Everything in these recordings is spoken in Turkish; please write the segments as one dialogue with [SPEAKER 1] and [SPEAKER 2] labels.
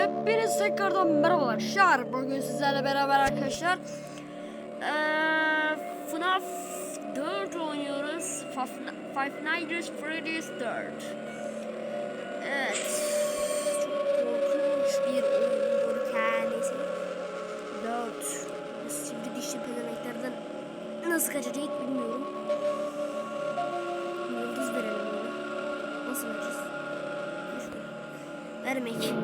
[SPEAKER 1] Hepiniz tekrardan merhabalar. Şar bugün sizlerle beraber arkadaşlar eee FNAF 4 oynuyoruz. Five Nights Freddy's 4. Evet. Çok korkunç bir oyundur kendisi. 4. Biz şimdi dişli pelemeklerden nasıl kaçacak bilmiyorum. Yıldız verelim. Nasıl vereceğiz? Vermek.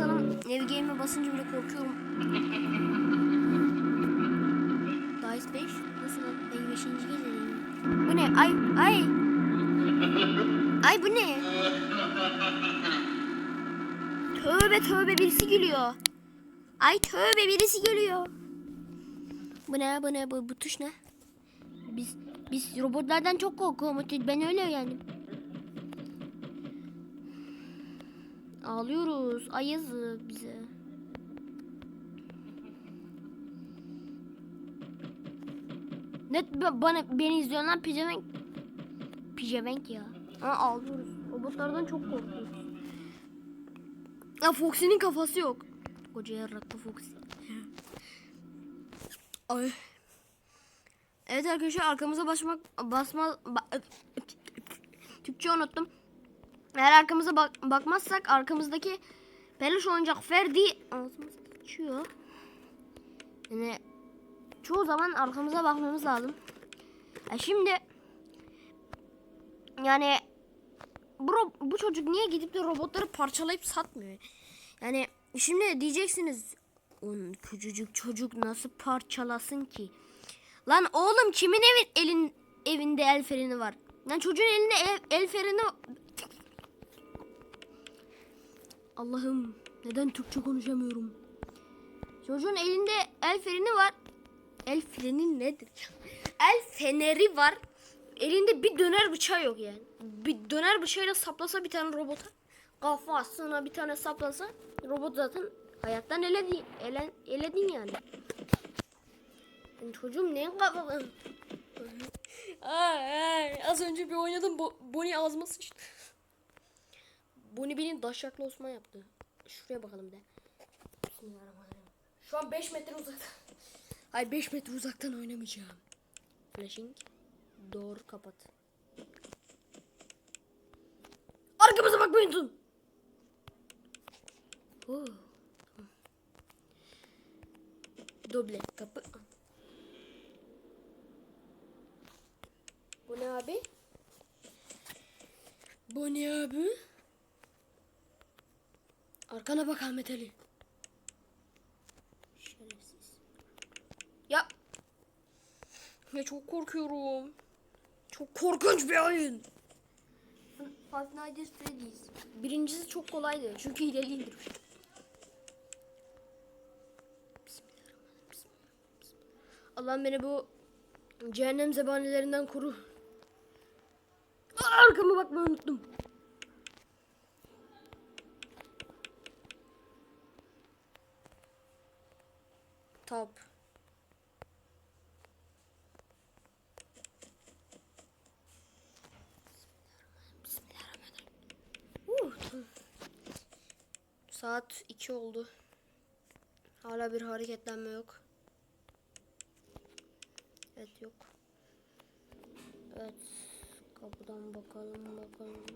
[SPEAKER 1] Nav Game'e basalım. Nav Game'e basınca bile korkuyorum. Dice 5. Nasıl lan? Ben 5. gecedeyim. Bu ne? Ay ay. Ay bu ne? Tövbe tövbe birisi gülüyor. Ay tövbe birisi geliyor. Bu ne bu ne bu, bu tuş ne? Biz biz robotlardan çok korkuyoruz. Ben öyle yani. Ağlıyoruz. Ay yazık bize. Net ba- bana beni izliyorlar pijavenk. Pijavenk ya. Ama ağlıyoruz. Robotlardan çok korkuyoruz. Ya Foxy'nin kafası yok. Koca yarraklı Foxy. Ay. Evet arkadaşlar arkamıza basmak basma ba- Türkçe unuttum. Eğer arkamıza bak bakmazsak arkamızdaki peluş oyuncak Ferdi ağzımıza geçiyor. Yani çoğu zaman arkamıza bakmamız lazım. E şimdi yani bu, bu çocuk niye gidip de robotları parçalayıp satmıyor? Yani şimdi diyeceksiniz onun küçücük çocuk nasıl parçalasın ki? Lan oğlum kimin evin elin evinde el freni var? Lan çocuğun elinde el, el freni Allah'ım neden Türkçe konuşamıyorum? Çocuğun elinde el freni var. El freni nedir? El feneri var. Elinde bir döner bıçağı yok yani. Bir döner bıçağıyla saplasa bir tane robota. Kafasına bir tane saplasa robot zaten hayattan eledi, ele, eledin yani. Yani çocuğum ne ay, az önce bir oynadım. Bo Bonnie ağzıma sıçtı. Bonnie benim daşaklı Osman yaptı. Şuraya bakalım de. Şu an 5 metre uzaktan. Hayır 5 metre uzaktan oynamayacağım. Flashing. Doğru kapat. Arkamıza bakmayın. Oo. Doble kapı. Bu ne abi? Bu ne abi? Arkana bak Ahmet Ali. Şerefsiz. Ya. Ya çok korkuyorum. Çok korkunç bir oyun. Five Nights at Freddy's. Birincisi çok kolaydı. Çünkü hileli indirmiş. Bismillahirrahmanirrahim. Bismillahirrahmanirrahim. Allah'ım beni bu cehennem zebanilerinden koru. Arkama bakmayı unuttum. Top. Saat 2 oldu. Hala bir hareketlenme yok. Evet yok. Evet. Kapıdan bakalım bakalım.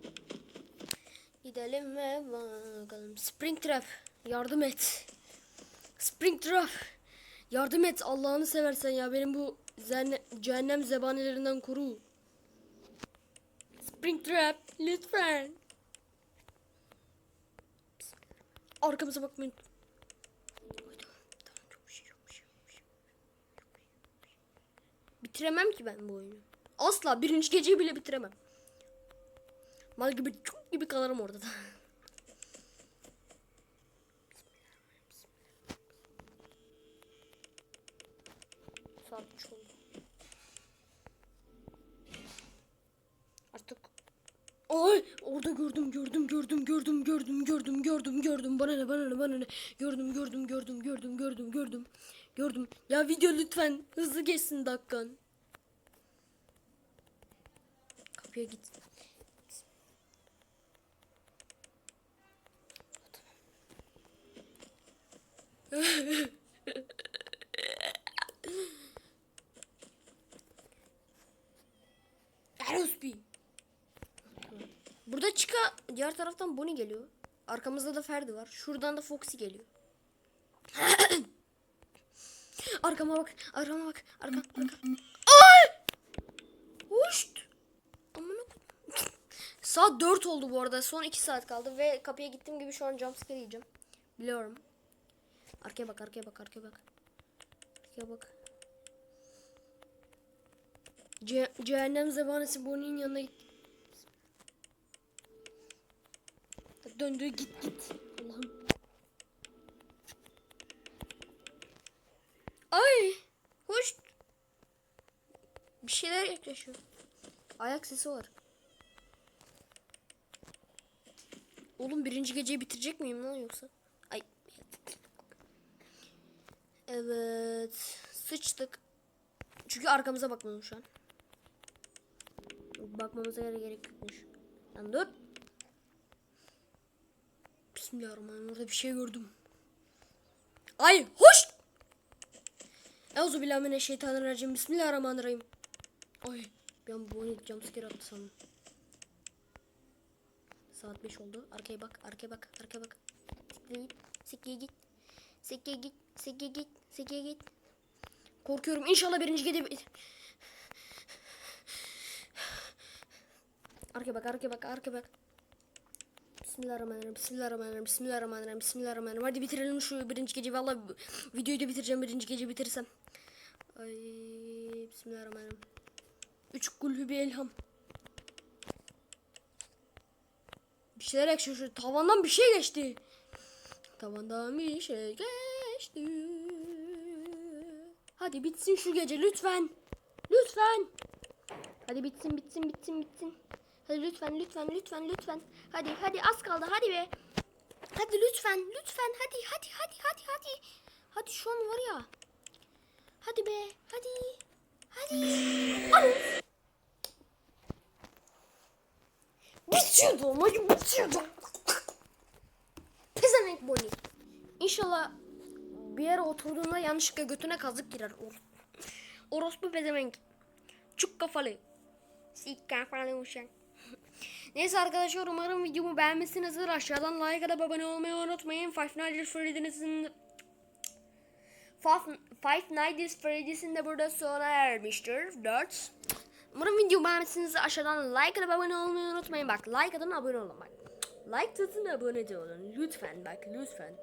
[SPEAKER 1] Gidelim ve bakalım. Springtrap yardım et. Springtrap yardım et Allah'ını seversen ya benim bu cehennem zebanilerinden koru. Springtrap lütfen. Arkamıza bakmayın. Bitiremem ki ben bu oyunu. Asla birinci geceyi bile bitiremem. Mal gibi çok gibi kalırım orada da. saat 3. Artık Ay orada gördüm gördüm gördüm gördüm gördüm gördüm gördüm gördüm. Bana ne bana ne bana ne? Gördüm gördüm gördüm gördüm gördüm gördüm. Gördüm. Ya video lütfen hızlı geçsin dakikan kapıya git. Hehehe Chica diğer taraftan Bonnie geliyor. Arkamızda da Ferdi var. Şuradan da Foxy geliyor. arkama bak, arkama bak, arka, arka. Ay! Huşt! Amına Saat 4 oldu bu arada. Son 2 saat kaldı ve kapıya gittiğim gibi şu an jumpscare yiyeceğim. Biliyorum. Arkaya bak, arkaya bak, arkaya bak. Arkaya bak. Ce cehennem zebanesi Bonnie'nin yanına git. Döndü git git. Allah'ım. Ay! Hoş. Bir şeyler yaklaşıyor. Ayak sesi var. Oğlum birinci geceyi bitirecek miyim lan yoksa? Ay. Evet. Sıçtık. Çünkü arkamıza bakmıyorum şu an. Bakmamıza gerek yokmuş. Lan dur. Bismillahirrahmanirrahim. Orada bir şey gördüm. Ay hoş. Euzu billahi mineşşeytanirracim. Bismillahirrahmanirrahim. Ay ben bu oyunu jumpscare attı sandım. Saat 5 oldu. Arkaya bak, arkaya bak, arkaya bak. Sikeye git. Sikeye git. Sikeye git. Sikeye git. Korkuyorum. İnşallah birinci gece... Arkaya bak, arkaya bak, arkaya bak. Bismillahirrahmanirrahim. Bismillahirrahmanirrahim. Bismillahirrahmanirrahim. Bismillahirrahmanirrahim. Hadi bitirelim şu birinci gece. Vallahi bu- videoyu da bitireceğim birinci gece bitirirsem. Ay Bismillahirrahmanirrahim. Üç kulhü bir elham. Bir şeyler yakışıyor. Şu tavandan bir şey geçti. Tavandan bir şey geçti. Hadi bitsin şu gece lütfen. Lütfen. Hadi bitsin bitsin bitsin bitsin. Hadi lütfen lütfen lütfen lütfen. Hadi hadi az kaldı hadi be. Hadi lütfen lütfen hadi hadi hadi hadi hadi. Hadi şu an var ya. Hadi be hadi. Hadi. Hadi. Bitiyordu ama bitiyordu. Pezevenk Bonnie. İnşallah bir yere oturduğunda yanlışlıkla götüne kazık girer. Or Orospu pezevenk. Çuk kafalı. Sik kafalı uşak. Neyse arkadaşlar umarım videomu beğenmişsinizdir. Aşağıdan like atıp abone olmayı unutmayın. Five Nights at Freddy's'in Five, Five Nights at Freddy's'in de burada sona ermiştir. 4. Umarım videomu beğenmişsinizdir. Aşağıdan like atıp abone olmayı unutmayın. Bak like atın abone olun bak. Like tutun abone de olun. Lütfen bak lütfen.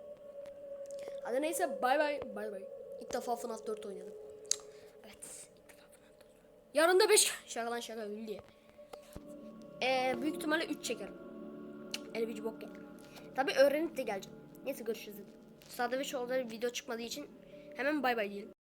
[SPEAKER 1] Hadi neyse bay bay bay bay. İlk defa FNAF 4 oynadım. Evet. ilk defa FNAF 4. Yarın da 5. Şaka lan şaka diye. Ee, büyük ihtimalle 3 çekerim. Öyle bir bok yani. Tabi öğrenip de geleceğim. Neyse görüşürüz. Sade ve şovda video çıkmadığı için hemen bay bay diyelim.